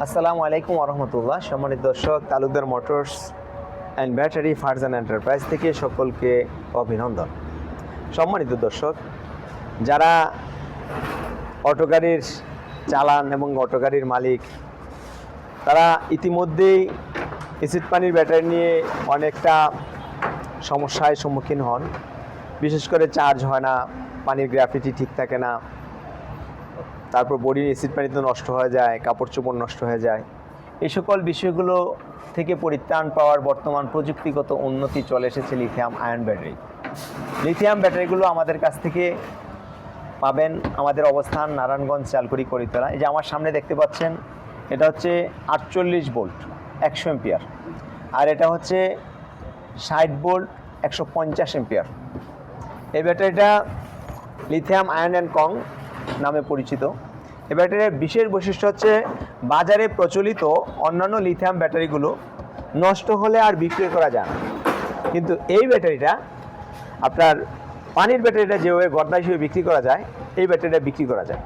আসসালামু আলাইকুম আরহামতুল্লাহ সম্মানিত দর্শক, Talukdar motors and battery Farzan enterprise থেকে সকলকে অভিনন্দন। সম্মানিত দর্শক, যারা অটো গাড়ির চালান এবং অটো গাড়ির মালিক, তারা ইতিমধ্যেই এসিড পানির ব্যাটারি নিয়ে অনেকটা সমস্যায় সম্মুখীন হন। বিশেষ করে চার্জ হয় না, পানির গ্রাফিটি ঠিক থাকে না তারপর বডির অ্যাসিড পানিতে নষ্ট হয়ে যায়, কাপড় চোপড় নষ্ট হয়ে যায়। এই সকল বিষয়গুলো থেকে পরিত্রাণ পাওয়ার বর্তমান প্রযুক্তিগত উন্নতি চলে এসেছে লিথিয়াম আয়ন ব্যাটারি লিথিয়াম ব্যাটারিগুলো আমাদের কাছ থেকে পাবেন আমাদের অবস্থান নারায়ণগঞ্জ চালকুড়ি করিতলা। এই যে আমার সামনে দেখতে পাচ্ছেন, এটা হচ্ছে আটচল্লিশ বোল্ট একশো এম্পিয়ার। আর এটা হচ্ছে ষাট বোল্ট একশো পঞ্চাশ এম্পিয়ার। এই ব্যাটারিটা লিথিয়াম আয়ন অ্যান্ড কং নামে পরিচিত। এই ব্যাটারির বিশেষ বৈশিষ্ট্য হচ্ছে বাজারে প্রচলিত অন্যান্য লিথিয়াম ব্যাটারিগুলো নষ্ট হলে আর বিক্রি করা যায় না। কিন্তু এই ব্যাটারিটা আপনার পানির ব্যাটারিটা যেভাবে গড়না হিসেবে বিক্রি করা যায়, এই ব্যাটারিটা বিক্রি করা যায়।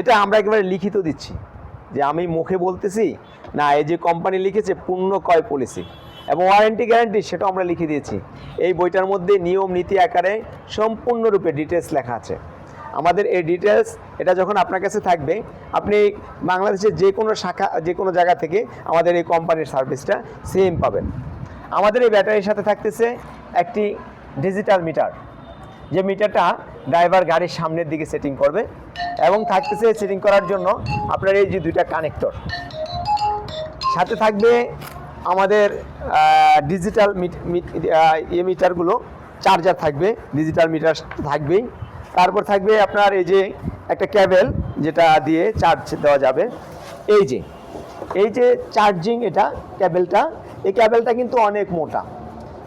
এটা আমরা একেবারে লিখিত দিচ্ছি যে আমি মুখে বলতেছি, না, এই যে কোম্পানি লিখেছে পূর্ণ ক্রয় পলিসি এবং ওয়ারেন্টি গ্যারান্টি সেটাও আমরা লিখে দিয়েছি। এই বইটার মধ্যে নিয়ম, নীতি, আকারে সম্পূর্ণরূপে ডিটেলস লেখা আছে। আমাদের এই ডিটেলস এটা যখন আপনার কাছে থাকবে, আপনি বাংলাদেশের যে কোনো শাখা, যে কোনো জায়গা থেকে আমাদের এই কোম্পানির সার্ভিসটা সেম পাবেন। আমাদের এই ব্যাটারির সাথে থাকতেছে একটি ডিজিটাল মিটার যে মিটারটা ড্রাইভার গাড়ির সামনের দিকে সেটিং করবে এবং থাকতেছে সেটিং করার জন্য আপনার এই যে দুইটা কানেক্টর সাথে থাকবে আমাদের ডিজিটাল ইয়ে মিটারগুলো চার্জার থাকবে ডিজিটাল মিটার থাকবেই। তারপর থাকবে আপনার এই যে একটা ক্যাবেল যেটা দিয়ে চার্জ দেওয়া যাবে। এই যে এই যে চার্জিং এটা, ক্যাবেলটা, এই ক্যাবেলটা কিন্তু অনেক মোটা।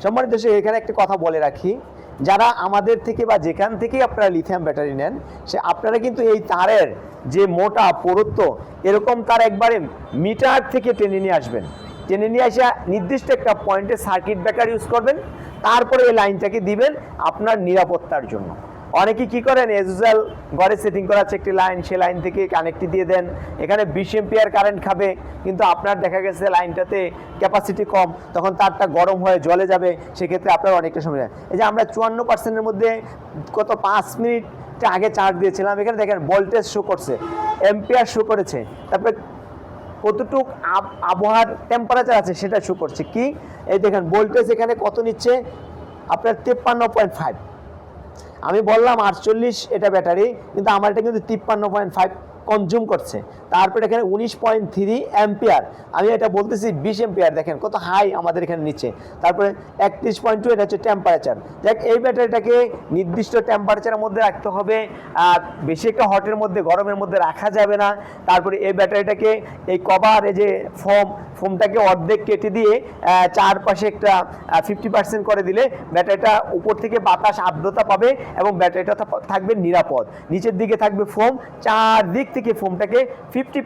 সম্মানিত দেশে এখানে একটা কথা বলে রাখি, যারা আমাদের থেকে বা যেখান থেকেই আপনারা লিথিয়াম ব্যাটারি নেন, সে আপনারা কিন্তু এই তারের যে মোটা পুরুত্ব, এরকম তার একবারে মিটার থেকে টেনে নিয়ে আসবেন। টেনে নিয়ে আসা নির্দিষ্ট একটা পয়েন্টে সার্কিট ব্রেকার ইউজ করবেন, তারপরে এই লাইনটাকে দিবেন আপনার নিরাপত্তার জন্য। অনেকে কি করেন? এজুজাল ঘরে সেটিং করা আছে একটি লাইন সে লাইন থেকে কানেক্টটি দিয়ে দেন। এখানে বিশ এম্পিয়ার কারেন্ট খাবে, কিন্তু আপনার দেখা গেছে লাইনটাতে ক্যাপাসিটি কম, তখন তারটা গরম হয়ে জলে যাবে, সেক্ষেত্রে আপনার অনেকটা সময়। এই যে আমরা চুয়ান্ন পার্সেন্টের মধ্যে কত পাঁচ মিনিট আগে চার্জ দিয়েছিলাম, এখানে দেখেন ভোল্টেজ শো করছে এম্পিয়ার শো করেছে, তারপরে কতটুক আব- আবহাওয়ার টেম্পারেচার আছে সেটা শো করছে। কি? এই দেখেন ভোল্টেজ এখানে কত নিচ্ছে? আপনার তেপ্পান্ন পয়েন্ট ফাইভ আমি বললাম আটচল্লিশ এটা ব্যাটারি কিন্তু আমার এটা কিন্তু তিপ্পান্ন পয়েন্ট ফাইভ কনজিউম করছে। তারপরে এখানে উনিশ পয়েন্ট থ্রি অ্যাম্পিয়ার। আমি এটা বলতেছি বিশ অ্যাম্পিয়ার, দেখেন কত হাই আমাদের এখানে নিচে। তারপরে একত্রিশ পয়েন্ট টু এটা হচ্ছে টেম্পারেচার দেখ এই ব্যাটারিটাকে নির্দিষ্ট টেম্পারেচারের মধ্যে রাখতে হবে। আর বেশি একটা হটের মধ্যে, গরমের মধ্যে রাখা যাবে না। তারপরে এই ব্যাটারিটাকে এই কভার এই যে ফোম ফোমটাকে অর্ধেক কেটে দিয়ে চারপাশে একটা ফিফটি পার্সেন্ট করে দিলে ব্যাটারিটা উপর থেকে বাতাস আর্দ্রতা পাবে এবং ব্যাটারিটা থাকবে নিরাপদ। নিচের দিকে থাকবে ফোম চারদিক থেকে ফোমটাকে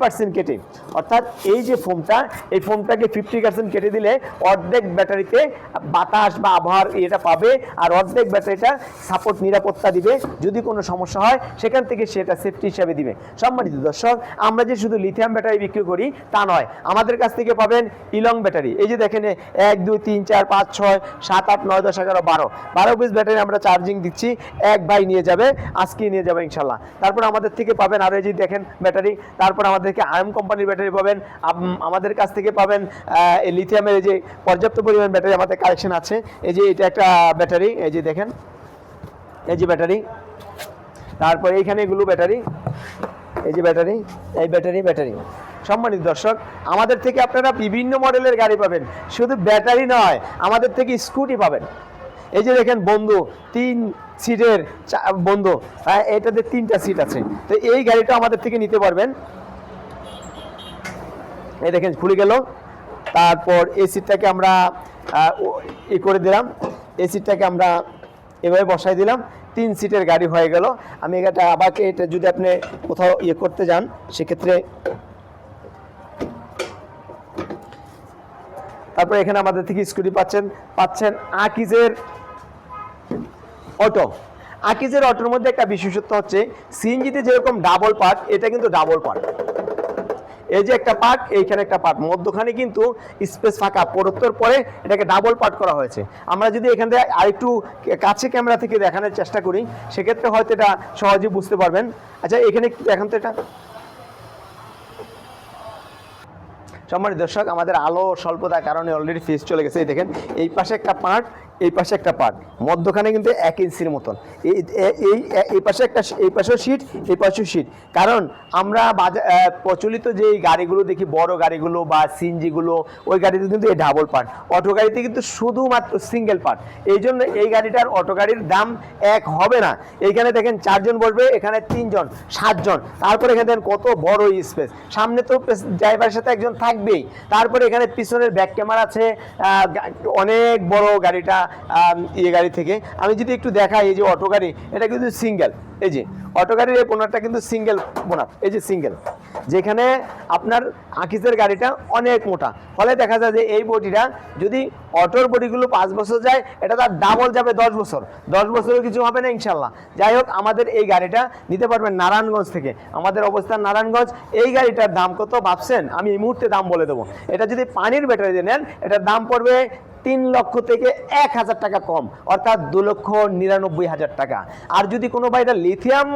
পার্সেন্ট কেটে। অর্থাৎ এই যে ফোমটা, এই ফোমটাকে ফিফটি পার্সেন্ট কেটে দিলে অর্ধেক ব্যাটারিতে বাতাস বা আবহাওয়ার ইয়েটা পাবে আর অর্ধেক ব্যাটারিটা সাপোর্ট, নিরাপত্তা দিবে। যদি কোনো সমস্যা হয়, সেখান থেকে সেটা সেফটি হিসাবে দিবে। সম্মানিত দর্শক, আমরা যে শুধু লিথিয়াম ব্যাটারি বিক্রি করি, তা নয়, আমাদের কাছ থেকে পাবেন ইলং ব্যাটারি। এই যে দেখেন, এক, দুই, তিন, চার, পাঁচ, ছয়, সাত, আট, নয়, দশ, এগারো, বারো। বারো পিস ব্যাটারি আমরা চার্জিং দিচ্ছি, এক ভাই নিয়ে যাবে আজকে নিয়ে যাবে ইনশাল্লাহ। তারপর আমাদের থেকে পাবেন আরও এই যে দেখেন ব্যাটারি তারপর আমাদেরকে আয়ম কোম্পানির ব্যাটারি পাবেন। আমাদের কাছ থেকে পাবেন এই লিথিয়ামের যে পর্যাপ্ত পরিমাণ ব্যাটারি আমাদের কালেকশন আছে। এই যে এটা একটা ব্যাটারি এই যে দেখেন, এই যে ব্যাটারি তারপরে এইখানে এগুলো ব্যাটারি এই যে ব্যাটারি এই ব্যাটারি ব্যাটারি সম্মানিত দর্শক, আমাদের থেকে আপনারা বিভিন্ন মডেলের গাড়ি পাবেন। শুধু ব্যাটারি নয়, আমাদের থেকে স্কুটি পাবেন। এই যে দেখেন বন্ধু, তিন সিটের বন্ধু হ্যাঁ এটাতে তিনটা সিট আছে। তো এই গাড়িটা আমাদের থেকে নিতে পারবেন। এই দেখেন, খুলে গেল। তারপর এই সিটটাকে আমরা ই করে দিলাম। এই সিটটাকে আমরা এভাবে বসাই দিলাম। তিন সিটের গাড়ি হয়ে গেল। আমি এটা আবার এটা যদি আপনি কোথাও ইয়ে করতে যান, সেক্ষেত্রে তারপর এখানে আমাদের থেকে স্কুটি পাচ্ছেন পাচ্ছেন আকিজের অটো আকিজের অটোর মধ্যে একটা বিশেষত্ব হচ্ছে, সিএনজিতে যেরকম ডাবল পার্ট এটা কিন্তু ডাবল পার্ট এই যে একটা পার্ট, এইখানে একটা পার্ট। মধ্যখানে কিন্তু স্পেস ফাঁকা পরত্তর পরে এটাকে ডাবল পার্ট করা হয়েছে। আমরা যদি এখান থেকে আরেকটু কাছে ক্যামেরা থেকে দেখানোর চেষ্টা করি, সেক্ষেত্রে হয়তো এটা সহজে বুঝতে পারবেন। আচ্ছা এখানে দেখান তো এটা সম্মানিত দর্শক, আমাদের আলো স্বল্পতার কারণে অলরেডি ফেস চলে গেছে। এই দেখেন, এই পাশে একটা পার্ট এই পাশে একটা পার্ট মধ্যখানে কিন্তু এক ইঞ্চির মতন। এই এই পাশে একটা এই পাশেও সিট এই পাশেও সিট কারণ আমরা বাজার প্রচলিত যে গাড়িগুলো দেখি, বড় গাড়িগুলো বা সিনজিগুলো ওই গাড়িতে কিন্তু এই ডাবল পার্ট অটো গাড়িতে কিন্তু শুধুমাত্র সিঙ্গেল পার্ট এই জন্য এই গাড়িটার অটো গাড়ির দাম এক হবে না। এইখানে দেখেন চারজন বসবে, এখানে তিনজন, সাতজন। তারপরে এখানে দেখেন কত বড় স্পেস সামনে তো ড্রাইভারের সাথে একজন থাকবেই। তারপরে এখানে পিছনের ব্যাক ক্যামেরা আছে অনেক বড় গাড়িটা ইয়ে গাড়ি থেকে। আমি যদি একটু দেখাই, এই যে অটো গাড়ি, এটা কিন্তু সিঙ্গেল এই যে, অটো গাড়ির এই বোনারটা কিন্তু সিঙ্গেল বোনার এই যে সিঙ্গেল যেখানে আপনার আকিসের গাড়িটা অনেক মোটা। ফলে দেখা যায় যে এই বডিটা যদি অটোর বডিগুলো পাঁচ বছর যায়, এটা তার ডাবল যাবে দশ বছর। দশ বছরেও কিছু হবে না ইনশাল্লাহ যাই হোক, আমাদের এই গাড়িটা নিতে পারবেন নারায়ণগঞ্জ থেকে। আমাদের অবস্থান নারায়ণগঞ্জ। এই গাড়িটার দাম কত ভাবছেন? আমি এই মুহূর্তে দাম বলে দেবো। এটা যদি পানির ব্যাটারি দিয়ে নেন, এটার দাম পড়বে তিন লক্ষ থেকে এক হাজার টাকা কম, অর্থাৎ দু লক্ষ নিরানব্বই হাজার টাকা। আর যদি কোনো ভাই এটা লিথিয়াম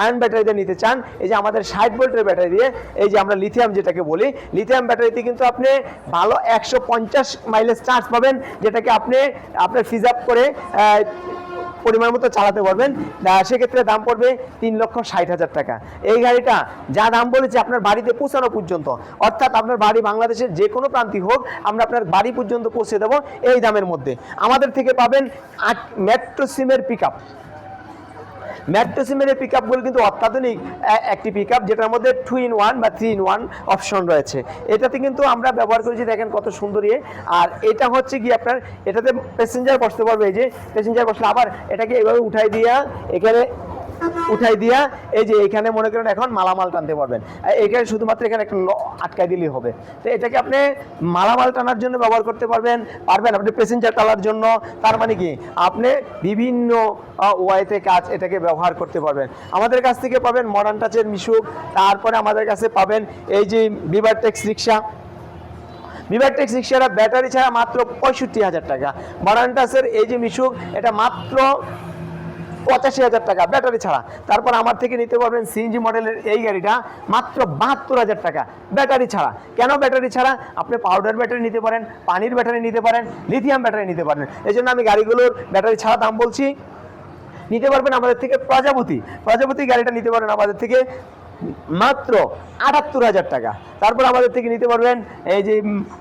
আয়ন ব্যাটারিতে নিতে চান, এই যে আমাদের ষাট ভোল্টের ব্যাটারি দিয়ে, এই যে আমরা লিথিয়াম যেটাকে বলি লিথিয়াম ব্যাটারিতে কিন্তু আপনি ভালো একশো পঞ্চাশ মাইলেজ চার্জ পাবেন, যেটাকে আপনি আপনার ফিজ আপ করে পরিমাণ মতো চালাতে পারবেন। সেক্ষেত্রে দাম পড়বে তিন লক্ষ ষাট হাজার টাকা। এই গাড়িটা যা দাম বলেছে আপনার বাড়িতে পৌঁছানো পর্যন্ত, অর্থাৎ আপনার বাড়ি বাংলাদেশের যে কোনো প্রান্তি হোক, আমরা আপনার বাড়ি পর্যন্ত পৌঁছে দেবো এই দামের মধ্যে। আমাদের থেকে পাবেন আট মেট্রো সিমের পিক সিমের পিক আপগুলো কিন্তু অত্যাধুনিক একটি পিক আপ যেটার মধ্যে টু ইন ওয়ান বা থ্রি ইন ওয়ান অপশন রয়েছে। এটাতে কিন্তু আমরা ব্যবহার করেছি, দেখেন কত সুন্দর ইয়ে। আর এটা হচ্ছে কি আপনার, এটাতে প্যাসেঞ্জার বসতে পারবে, এই যে প্যাসেঞ্জার বসলে আবার এটাকে এভাবে উঠাই দিয়া এখানে উঠাই দিয়া, এই যে এখানে মনে করেন এখন মালামাল টানতে পারবেন। এখানে শুধুমাত্র এখানে একটা আটকাই দিলেই হবে। তো এটাকে আপনি মালামাল টানার জন্য ব্যবহার করতে পারবেন পারবেন আপনি প্যাসেঞ্জার টানার জন্য। তার মানে কি? আপনি বিভিন্ন ওয়াইতে কাজ এটাকে ব্যবহার করতে পারবেন। আমাদের কাছ থেকে পাবেন মডার্ন টাচের মিশুক। তারপরে আমাদের কাছে পাবেন এই যে বিভার টেক্স রিক্সা বিভার টেক্স রিক্সাটা ব্যাটারি ছাড়া মাত্র পঁয়ষট্টি হাজার টাকা। মডার্ন টাচের এই যে মিশুক, এটা মাত্র পঁচাশি হাজার টাকা, ব্যাটারি ছাড়া। তারপর আমার থেকে নিতে পারবেন সিএনজি মডেলের এই গাড়িটা, মাত্র বাহাত্তর হাজার টাকা, ব্যাটারি ছাড়া। কেন ব্যাটারি ছাড়া? আপনি পাউডার ব্যাটারি নিতে পারেন, পানির ব্যাটারি নিতে পারেন লিথিয়াম ব্যাটারি নিতে পারেন এই জন্য আমি গাড়িগুলোর ব্যাটারি ছাড়া দাম বলছি। নিতে পারবেন আমাদের থেকে প্রজাপতি। প্রজাপতি গাড়িটা নিতে পারেন আমাদের থেকে মাত্র আটাত্তর হাজার টাকা। তারপর আমাদের থেকে নিতে পারবেন এই যে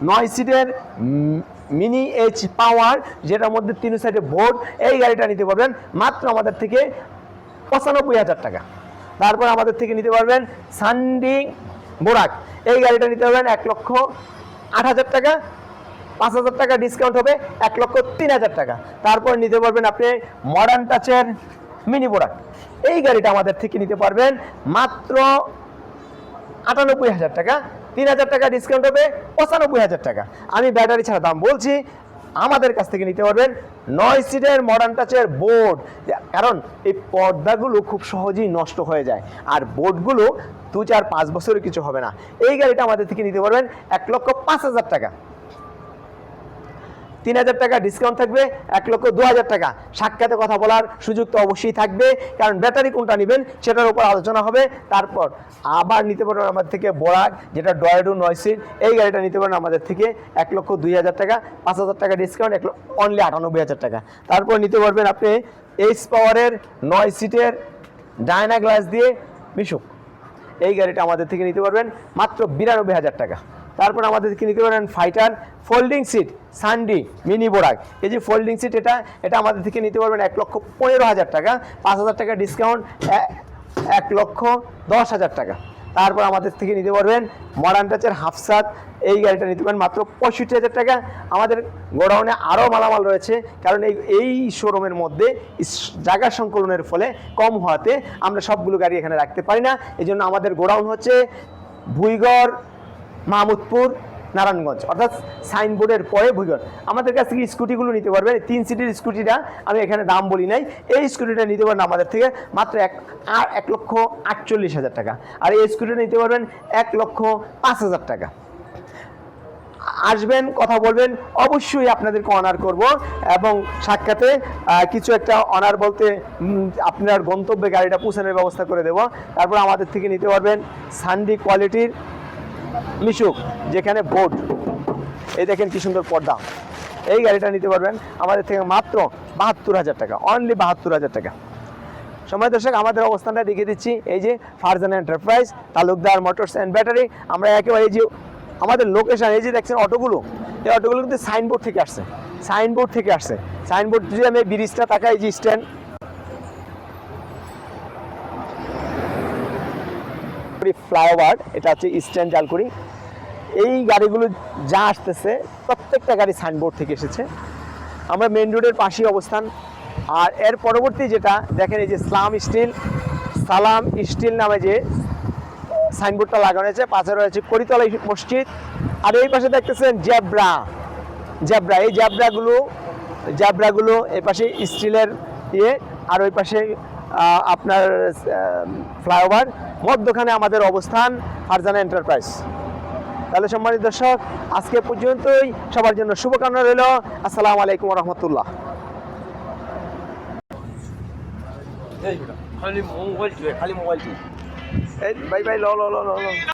নয় সিটের মিনি এইচ পাওয়ার যেটার মধ্যে তিন সাইডে বোর্ড এই গাড়িটা নিতে পারবেন মাত্র আমাদের থেকে পঁচানব্বই হাজার টাকা। তারপর আমাদের থেকে নিতে পারবেন সানডি বোরাক এই গাড়িটা নিতে পারবেন এক লক্ষ আট হাজার টাকা, পাঁচ হাজার টাকা ডিসকাউন্ট হবে এক লক্ষ তিন হাজার টাকা। তারপর নিতে পারবেন আপনি মডার্ন টাচের মিনি বোরাক এই গাড়িটা আমাদের থেকে নিতে পারবেন মাত্র আটানব্বই হাজার টাকা। তিন হাজার টাকা ডিসকাউন্ট হবে, পঁচানব্বই হাজার টাকা। আমি ব্যাটারি ছাড়া দাম বলছি, আমাদের কাছ থেকে নিতে পারবেন নয় সিটের মডার্ন টাচের বোর্ড কারণ এই পর্দাগুলো খুব সহজেই নষ্ট হয়ে যায়। আর বোর্ডগুলো দু চার পাঁচ বছরের কিছু হবে না। এই গাড়িটা আমাদের থেকে নিতে পারবেন এক লক্ষ পাঁচ হাজার টাকা। তিন হাজার টাকা ডিসকাউন্ট থাকবে, এক লক্ষ দু হাজার টাকা। সাক্ষাতে কথা বলার সুযোগ তো অবশ্যই থাকবে, কারণ ব্যাটারি কোনটা নেবেন সেটার উপর আলোচনা হবে। তারপর আবার নিতে পারবেন আমাদের থেকে বোরাক, যেটা ডয়েডো নয় সিট এই গাড়িটা নিতে পারেন আমাদের থেকে এক লক্ষ দুই হাজার টাকা, পাঁচ হাজার টাকা ডিসকাউন্ট এক অনলি আটানব্বই হাজার টাকা। তারপর নিতে পারবেন আপনি এইচ পাওয়ারের নয় সিটের ডায়না গ্লাস দিয়ে মিশুক। এই গাড়িটা আমাদের থেকে নিতে পারবেন মাত্র বিরানব্বই হাজার টাকা। তারপর আমাদের থেকে নিতে পারবেন ফাইটার ফোল্ডিং সিট সানডি মিনি বোরাক এই যে ফোল্ডিং সিট এটা এটা আমাদের থেকে নিতে পারবেন এক লক্ষ পনেরো হাজার টাকা, পাঁচ হাজার টাকা ডিসকাউন্ট এক লক্ষ দশ হাজার টাকা। তারপর আমাদের থেকে নিতে পারবেন মডার্ন টাচের হাফসাত এই গাড়িটা নিতে পারেন মাত্র পঁয়ষট্টি হাজার টাকা। আমাদের গোডাউনে আরও মালামাল রয়েছে, কারণ এই এই শোরুমের মধ্যে জায়গা সংকলনের ফলে কম হওয়াতে আমরা সবগুলো গাড়ি এখানে রাখতে পারি না। এই জন্য আমাদের গোডাউন হচ্ছে ভুইগড় মাহমুদপুর, নারায়ণগঞ্জ। অর্থাৎ সাইনবোর্ডের পরে ভুইগঞ্জ আমাদের কাছ থেকে স্কুটিগুলো নিতে পারবেন। তিন সিটের স্কুটিটা আমি এখানে দাম বলি নাই। এই স্কুটিটা নিতে পারবেন আমাদের থেকে মাত্র এক, আর এক লক্ষ আটচল্লিশ হাজার টাকা। আর এই স্কুটিটা নিতে পারবেন এক লক্ষ পাঁচ হাজার টাকা। আসবেন, কথা বলবেন, অবশ্যই আপনাদেরকে অনার করব এবং সাক্ষাতে কিছু একটা অনার বলতে আপনার গন্তব্যে গাড়িটা পৌঁছানোর ব্যবস্থা করে দেব। তারপর আমাদের থেকে নিতে পারবেন সানডি কোয়ালিটির মিশুক, যেখানে বোর্ড এই দেখেন কি সুন্দর পর্দা। এই গাড়িটা নিতে পারবেন আমাদের থেকে মাত্র বাহাত্তর হাজার টাকা অনলি বাহাত্তর হাজার টাকা। সময় দর্শক, আমাদের অবস্থানটা দেখিয়ে দিচ্ছি। এই যে Farzan enterprise Talukdar motors and battery আমরা একেবারে এই যে আমাদের লোকেশন এই যে দেখছেন অটোগুলো, এই অটোগুলো কিন্তু সাইনবোর্ড থেকে আসছে। সাইনবোর্ড থেকে আসছে। সাইনবোর্ড যদি আমি ব্রিজটা তাকাই যে স্ট্যান্ড ফ্লাইওভার এটা হচ্ছে ইস্টার্ন জালকুড়ি এই গাড়িগুলো যা আসতেছে, প্রত্যেকটা গাড়ি সাইনবোর্ড থেকে এসেছে। আমরা মেন রোডের পাশেই অবস্থান। আর এর পরবর্তী যেটা, দেখেন এই যে সালাম স্টিল সালাম স্টিল নামে যে সাইনবোর্ডটা লাগানো হয়েছে, পাশে রয়েছে করিতলা মসজিদ আর এই পাশে দেখতেছেন জ্যাব্রা জ্যাব্রা এই জ্যাব্রাগুলো জ্যাব্রাগুলো এই পাশে স্টিলের ইয়ে আর ওই পাশে আপনার ফ্লাইওভার মধ্যখানে আমাদের অবস্থান ফারজানা এন্টারপ্রাইজ। তাহলে সম্মানিত দর্শক আজকে পর্যন্তই। সবার জন্য শুভকামনা রইল। আসসালামু আলাইকুম রহমতুল্লাহ খালি মোবাইল খালি মোবাইল বাই ভাই ল ল ল ল ল।